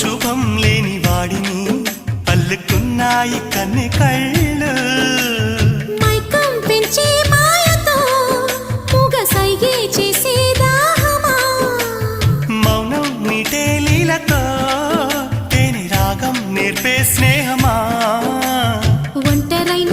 శుభం లేని వాడిని అల్లుకున్నాయి కన్ని కళ్ళు. మౌనం రాగం స్నేహమా? ఒంటరైన